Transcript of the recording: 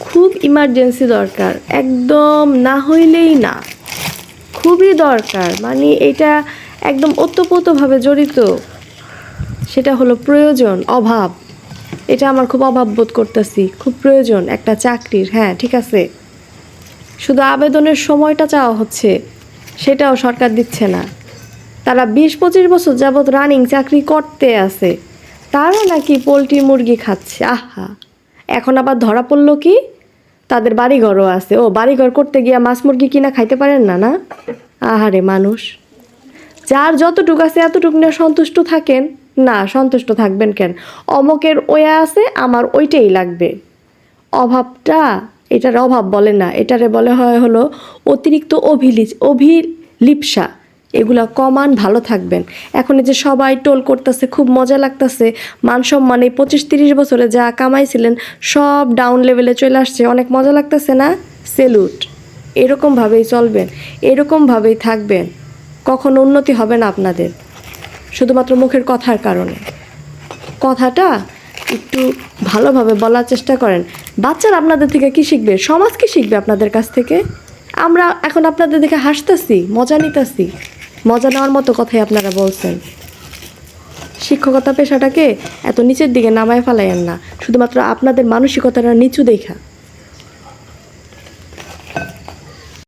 খুব ইমার্জেন্সি দরকার, একদম না হইলেই না। খুবই দরকার মানে এটা একদম ওতপ্রোতভাবে জড়িত। সেটা হলো প্রয়োজন, অভাব। এটা আমার খুব অভাব বোধ করতেছি, খুব প্রয়োজন একটা চাকরির হ্যাঁ ঠিক আছে। শুধু আবেদনের সময়টা চাওয়া হচ্ছে, সেটাও সরকার দিচ্ছে না। তারা বিশ পঁচিশ বছর যাবৎ রানিং চাকরি করতে আছে, তারা নাকি পোলট্রি মুরগি খাচ্ছে, আহা। এখন আবার ধরা পড়ল কি? তাদের বাড়িঘরও আছে। ও, বাড়িঘর করতে গিয়ে মাছ মুরগি কিনা খাইতে পারেন না না? আহারে মানুষ। যার যতটুক আছে এতটুকু নিয়ে সন্তুষ্ট থাকেন? না, সন্তুষ্ট থাকবেন কেন? অমকের ওয়া আছে, আমার ওইটাই লাগবে। অভাবটা, এটার অভাব বলে না। এটারে বলে হয় হলো অতিরিক্ত অভিলিজ অভিলিপসা। এগুলা কমান, ভালো থাকবেন। এখন এই যে সবাই টোল করতেছে, খুব মজা লাগতেছে। মান সম্মান, এই পঁচিশ তিরিশ বছরে যা কামাইছিলেন, সব ডাউন লেভেলে চলে আসছে। অনেক মজা লাগতেছে না? সেলুট এরকমভাবেই চলবেন, এরকমভাবেই থাকবেন। কখনো উন্নতি হবে না আপনাদের। শুধুমাত্র মুখের কথার কারণে। কথাটা একটু ভালোভাবে বলার চেষ্টা করেন। বাচ্চারা আপনাদের থেকে কি শিখবে? সমাজ কি শিখবে আপনাদের কাছ থেকে? আমরা এখন আপনাদের দেখে হাসতেছি, মজা নিতেছি। মজা নেওয়ার মতো কথাই আপনারা বলছেন। শিক্ষকতা পেশাটাকে এত নিচের দিকে নামায় ফেলাইয়েন না। শুধুমাত্র আপনাদের মানসিকতাটা নিচু দেখা।